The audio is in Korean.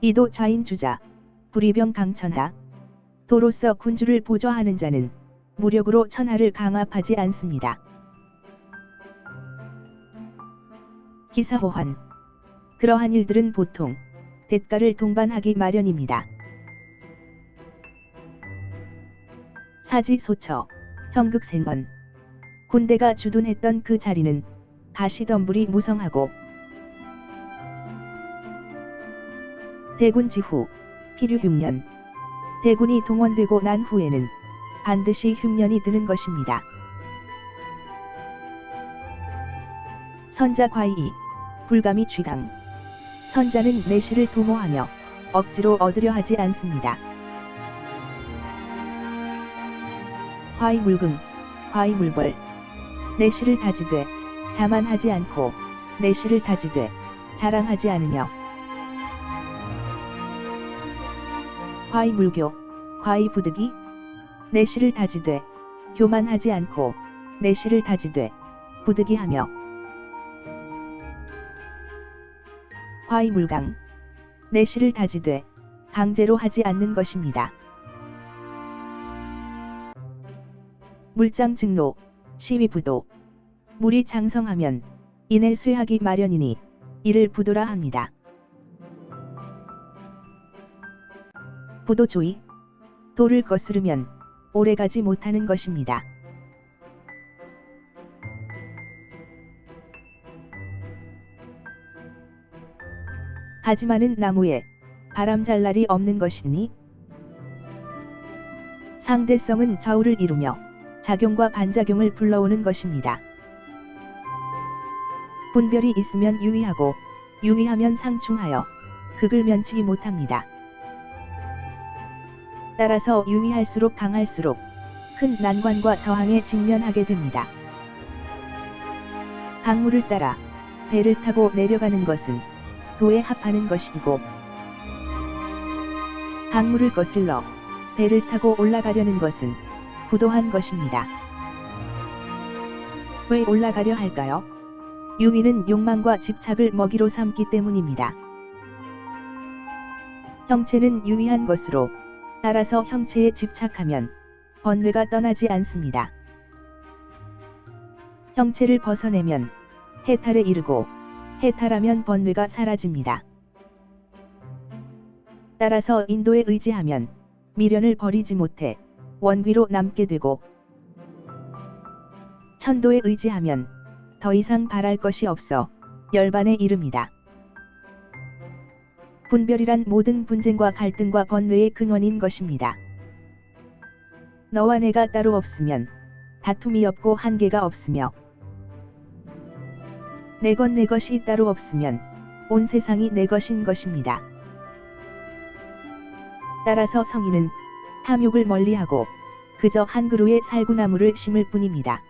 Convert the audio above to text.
이도 자인 주자, 불이병 강천하. 도로서 군주를 보좌하는 자는 무력으로 천하를 강압하지 않습니다. 기사호환. 그러한 일들은 보통 대가를 동반하기 마련입니다. 사지소처, 형극생원. 군대가 주둔했던 그 자리는 가시덤불이 무성하고 대군 지후, 필요 흉년. 대군이 동원되고 난 후에는 반드시 흉년이 드는 것입니다. 선자 과이, 불감이 쥐강. 선자는 내실을 도모하며 억지로 얻으려 하지 않습니다. 과이물금, 과이물벌. 내실을 다지되 자만하지 않고 내실을 다지되 자랑하지 않으며 과이물교, 과이부득이 내실을 다지되 교만하지 않고 내실을 다지되 부득이하며 과이물강 내실을 다지되 강제로 하지 않는 것입니다. 물장 증로, 시위 부도 물이 장성하면 이내 쇠하기 마련이니 이를 부도라 합니다. 부도조이 돌을 거스르면 오래가지 못하는 것입니다. 가지 많은 나무에 바람 잘 날이 없는 것이니 상대성은 좌우를 이루며 작용과 반작용을 불러오는 것입니다. 분별이 있으면 유의하고 유의하면 상충하여 극을 면치지 못합니다. 따라서 유의할수록 강할수록 큰 난관과 저항에 직면하게 됩니다. 강물을 따라 배를 타고 내려가는 것은 도에 합하는 것이고 강물을 거슬러 배를 타고 올라가려는 것은 부도한 것입니다. 왜 올라가려 할까요? 유미는 욕망과 집착을 먹이로 삼기 때문입니다. 형체는 유의한 것으로 따라서 형체에 집착하면 번뇌가 떠나지 않습니다. 형체를 벗어내면 해탈에 이르고 해탈하면 번뇌가 사라집니다. 따라서 인도에 의지하면 미련을 버리지 못해 원귀로 남게 되고 천도에 의지하면 더 이상 바랄 것이 없어 열반에 이릅니다. 분별이란 모든 분쟁과 갈등과 번뇌의 근원인 것입니다. 너와 내가 따로 없으면 다툼이 없고 한계가 없으며 내 것 내 것이 따로 없으면 온 세상이 내 것인 것입니다. 따라서 성인은 탐욕을 멀리하고 그저 한 그루의 살구나무를 심을 뿐입니다.